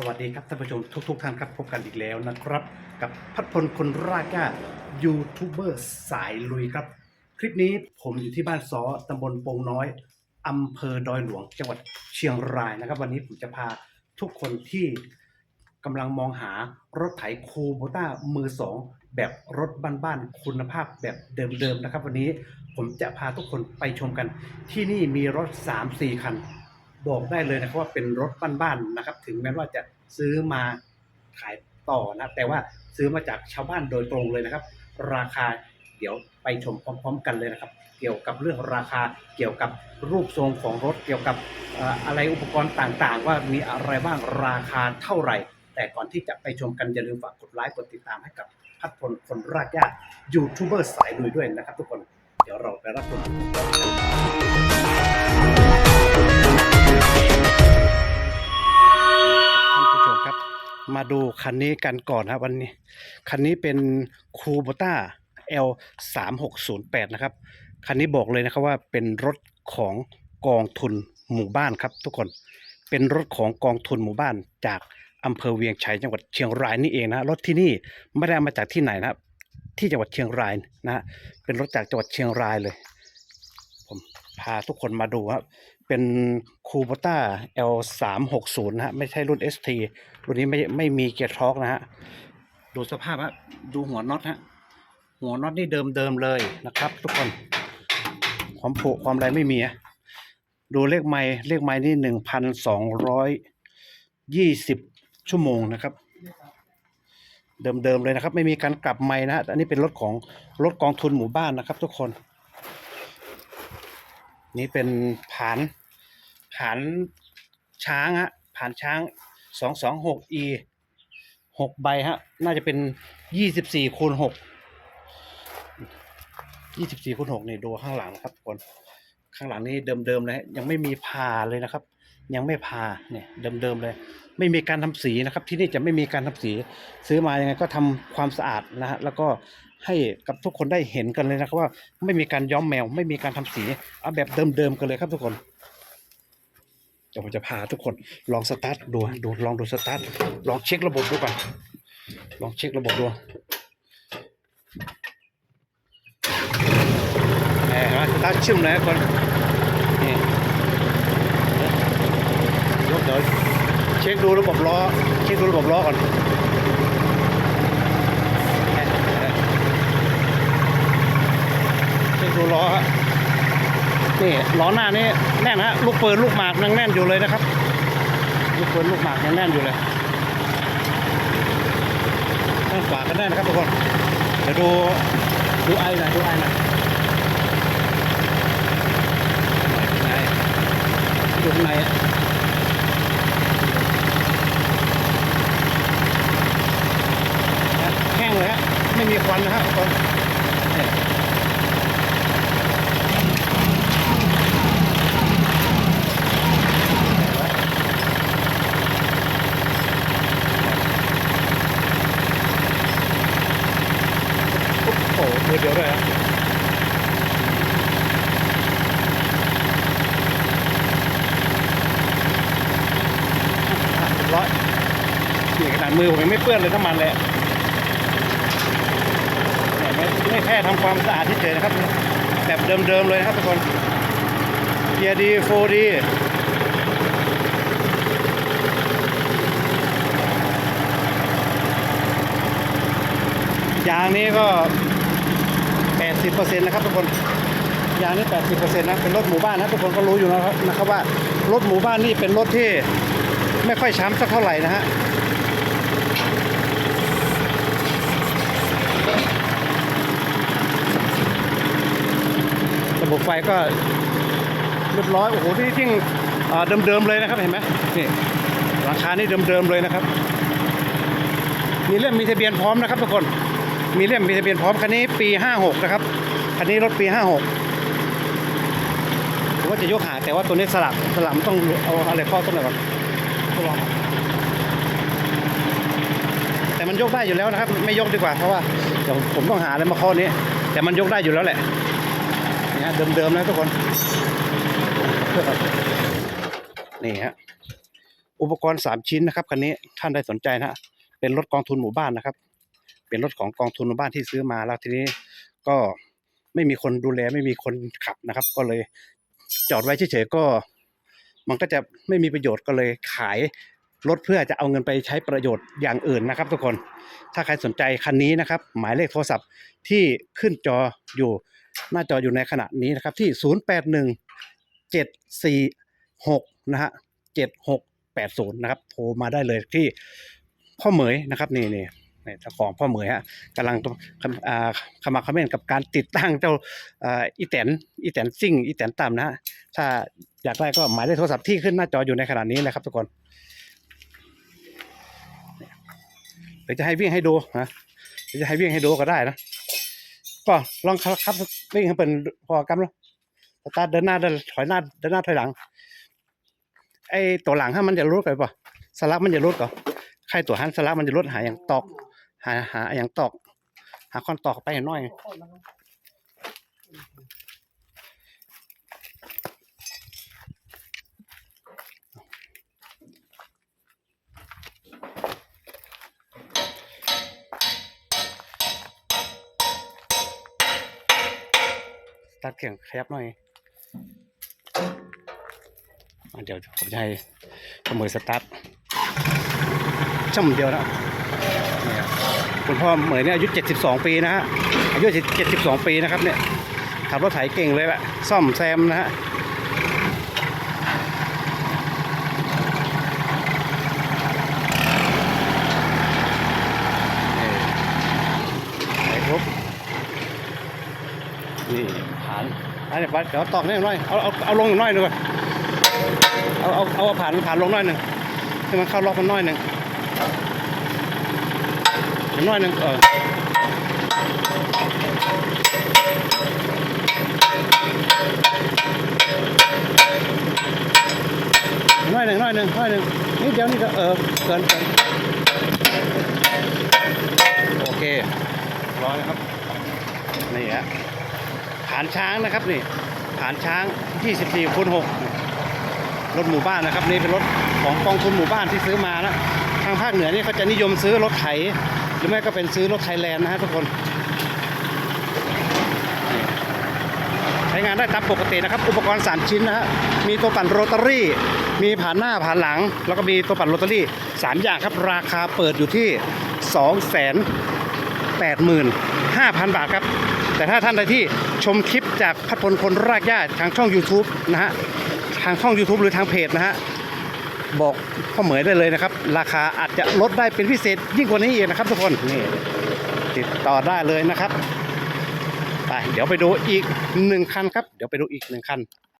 สวัสดีครับท่านผู้ชมทุกๆท่านครับพบกันอีกแล้วนะครับ กับพัดพลคนราก้ายูทูบเบอร์สายลุยครับ คลิปนี้ผมอยู่ที่บ้านซอตำบลโปงน้อยอำเภอดอยหลวง จังหวัดเชียงรายนะครับ วันนี้ผมจะพาทุกคนที่กำลังมองหารถไถคูโบต้ามือสองแบบรถบ้านๆคุณภาพแบบเดิมๆนะครับ วันนี้ผมจะพาทุกคนไปชมกัน ที่นี่มีรถ 3-4 คัน บอกได้เลยนะครับว่าเป็นรถบ้านๆนะครับ ถึงแม้ว่าจะซื้อมาขายต่อนะแต่ว่าซื้อมาจากชาวบ้านโดยตรงเลยนะครับ ราคาเดี๋ยวไปชมพร้อม ๆ กันเลยนะครับ เกี่ยวกับเรื่องราคาเกี่ยวกับรูปทรงของรถเกี่ยวกับอะไรอุปกรณ์ต่างๆ ว่ามีอะไรบ้างราคาเท่าไหร่ แต่ก่อนที่จะไปชมกันอย่าลืมฝากกดไลค์กดติดตามให้กับพัดพลคนรากหญ้ายูทูบเบอร์สายลุยด้วยนะครับ ทุกคนเดี๋ยวเราไปรับชม มาดูคันนี้กันก่อนครับวันนี้ คันนี้เป็นคูโบต้า L 3 6 0 8นะครับ คันนี้บอกเลยนะครับว่าเป็นรถของกองทุนหมู่บ้านครับ ทุกคน เป็นรถของกองทุนหมู่บ้านจากอำเภอเวียงชัยจังหวัดเชียงรายนี่เองนะรถที่นี่ไม่ได้มาจากที่ไหนนะครับ ที่จังหวัดเชียงรายนะฮะเป็นรถจากจังหวัดเชียงรายเลย ผมพาทุกคนมาดูครับเป็นคูโบต้า L 3 6 0นะฮะไม่ใช่รุ่น ST รุ่นนี้ไม่ไม่มีเกียร์ท็อกนะฮะ ดูสภาพฮะ ดูหัวน็อตฮะ หัวน็อตนี่เดิมเดิมเลยนะครับ ทุกคน ความผุความอะไรไม่มีอะดูเลขไม้เลขไม้นี่หนึ่งพันสองร้อยยี่สิบชั่วโมงนะครับ เดิมๆเลยนะครับ ไม่มีการกลับไม้นะฮะ อันนี้เป็นรถของรถกองทุนหมู่บ้านนะครับ ทุกคน นี่เป็นผานผานช้างฮะผานช้าง สองสองหก e หกใบฮะ น่าจะเป็นยี่สิบสี่คูณหกยี่สิบสี่คูณหกนี่ดูข้างหลังนะครับทุกคน ข้างหลังนี่เดิมๆเลยฮะยังไม่มีผ่าเลยนะครับ ยังไม่ผ่าเนี่ยเดิมๆเลย ไม่มีการทำสีนะครับ ที่นี่จะไม่มีการทำสี ซื้อมายังไงก็ทำความสะอาดนะฮะแล้วก็ให้กับทุกคนได้เห็นกันเลยนะครับว่าไม่มีการย้อมแมว ไม่มีการทำสีเอาแบบเดิมๆกันเลยครับทุกคน ดี๋ยวผมจะพาทุกคนลองสตาร์ทดูดูลองดูสตาร์ทลองเช็คระบบดูก่อนลองเช็คระบบดูเห็นไหมสตาร์ทชึ่มเลยคนนี่ยกเดี๋ยวเช็คดูระบบล้อเช็คดูระบบล้อก่อน เช็คดูล้อฮะ นี่ล้อหน้านี่แน่นฮะลูกปืนลูกหมากยังแน่นอยู่เลยนะครับ ลูกปืนลูกหมากยังแน่นอยู่เลยด้านขวาก็แน่นนะครับทุกคนเดี๋ยวดูดูไอหน่อยดูไอหน่อยไอดูข้างในแห้งเลยฮะไม่มีควันนะครับทุกคนนี่ โอ้โห มือเดียวด้วยครับร้อยนี่ขนาดมือผมยังไม่เปื้อนเลยน้ำมันเลยไม่ไม่แค่ทำความสะอาดที่เฉยนะครับ แบบเดิมๆเลยนะครับทุกคนเกียร์ดีโฟดียางนี้ก็ 80%นะครับทุกคนยางนี่ 80%นะเป็นรถหมู่บ้านนะทุกคนก็รู้อยู่นะครับนะครับว่ารถหมู่บ้านนี่เป็นรถที่ไม่ค่อยช้ำสักเท่าไหร่นะฮะระบบไฟก็เรียบร้อยโอ้โหที่จริงอ่าเดิมๆเลยนะครับเห็นไหมนี่ราคานี่เดิมๆเลยนะครับ มีเล่มมีทะเบียนพร้อมนะครับทุกคน มีเล่มมีทะเบียนพร้อมคันนี้ปี 56 นะครับ คันนี้รถปี 56 ผมว่าจะยกหาแต่ว่าตัวนี้สลับสลับต้องเอาอะไรข้อต้นไหนก่อนทดลองแต่มันยกได้อยู่แล้วนะครับ ไม่ยกดีกว่าเพราะว่าเดี๋ยวผมต้องหาอะไรมาข้อนี้ แต่มันยกได้อยู่แล้วแหละนี่ฮะเดิมๆนะทุกคนนี่ฮะอุปกรณ์สามชิ้นนะครับคันนี้ท่านได้สนใจนะเป็นรถกองทุนหมู่บ้านนะครับ เป็นรถของกองทุนบ้านที่ซื้อมาแล้วทีนี้ก็ไม่มีคนดูแลไม่มีคนขับนะครับ ก็เลยจอดไว้เฉยๆก็ มันก็จะไม่มีประโยชน์ก็เลยขายรถเพื่อจะเอาเงินไปใช้ประโยชน์อย่างอื่นนะครับ ทุกคน ถ้าใครสนใจคันนี้นะครับ หมายเลขโทรศัพท์ที่ขึ้นจออยู่ หน้าจออยู่ในขณะนี้นะครับ ที่ 081 746นะฮะ7680 นะครับโทรมาได้เลยที่พ่อเหมยนะครับนี่นี่ นี่เจ้าของพ่อเหมยฮะกำลังคำอ่าขมักเขม้นกับการติดตั้งเจ้าอีแตนอีแตนซิ่งอีแตนต่ำนะฮะถ้าอยากได้ก็หมายเลขโทรศัพท์ที่ขึ้นหน้าจออยู่ในขณะนี้นะครับทุกคนเดี๋ยวจะให้วิ่งให้ดูนะเดี๋ยวจะให้วิ่งให้ดูก็ได้นะก็ลองครับครับวิ่งให้เป็นพอกำแล้วสตาร์ทเดินหน้าเดินถอยหน้าเดินหน้าถอยหลัง ไอตัวหลังถ้ามันจะรุดไปป่ะสลักมันจะรุดก่อใครตัวหันสลักมันจะรุดหายอย่างตอก หาหาอย่างตอก หาคอนตอกไปหน้อยตัดเข่งขยับหน่อยอะเดี๋ยวผมจะให้ขโมยสตาร์ท ช่ำเดียวนะคุณพ่อเหมยเนี่ยอายุ 72 ปีนะฮะอายุ 72 ปีนะครับเนี่ยขับรถไถเก่งเลยแหละซ่อมแซมนะฮะนี่ไอ้ครบนี่ผ่านอันนี้เดี๋ยวตอกนิดหน่อยเอาเอาเอาลงหน่อยหนึงก่อนเอาเอาเอาผ่านผ่านลงหน่อยหนึ่งให้มันเข้าล็อกมันหน่อยหนึ่ง อีกหน่อยหนึ่งเออหน่อยหนึ่งหน่อยหนึ่งน่อยหนึ่งนิดเดียวนี่ก็เออเกินเกินโอเคร้อยนะครับนี่ฮะผานช้างนะครับนี่ผานช้าง 24คูณ6รถหมู่บ้านนะครับ นี่เป็นรถของกองทุนหมู่บ้านที่ซื้อมานะทางภาคเหนือนี่เขาจะนิยมซื้อรถไถ หรือไม่ก็เป็นซื้อรถไทยแลนด์นะฮะทุกคน ใช้งานได้ตามปกตินะครับ อุปกรณ์ 3 ชิ้นนะฮะมีตัวปั่นโรตารี่ มีผ่านหน้าผ่านหลัง แล้วก็มีตัวปั่นโรตารี่ 3 อย่างครับ ราคาเปิดอยู่ที่ 2 8 5 0 0 0 บาทครับ แต่ถ้าท่านใดที่ชมคลิปจากพัดพลคนรากหญ้าทางช่อง YouTube นะฮะทางช่อง YouTube หรือทางเพจนะฮะ บอกพ่อเหมยได้เลยนะครับ ราคาอาจจะลดได้เป็นพิเศษยิ่งกว่านี้อีกนะครับ ทุกคนนี่ติดต่อได้เลยนะครับไปเดี๋ยวไปดูอีกหนึ่งคันครับ เดี๋ยวไปดูอีกหนึ่งคัน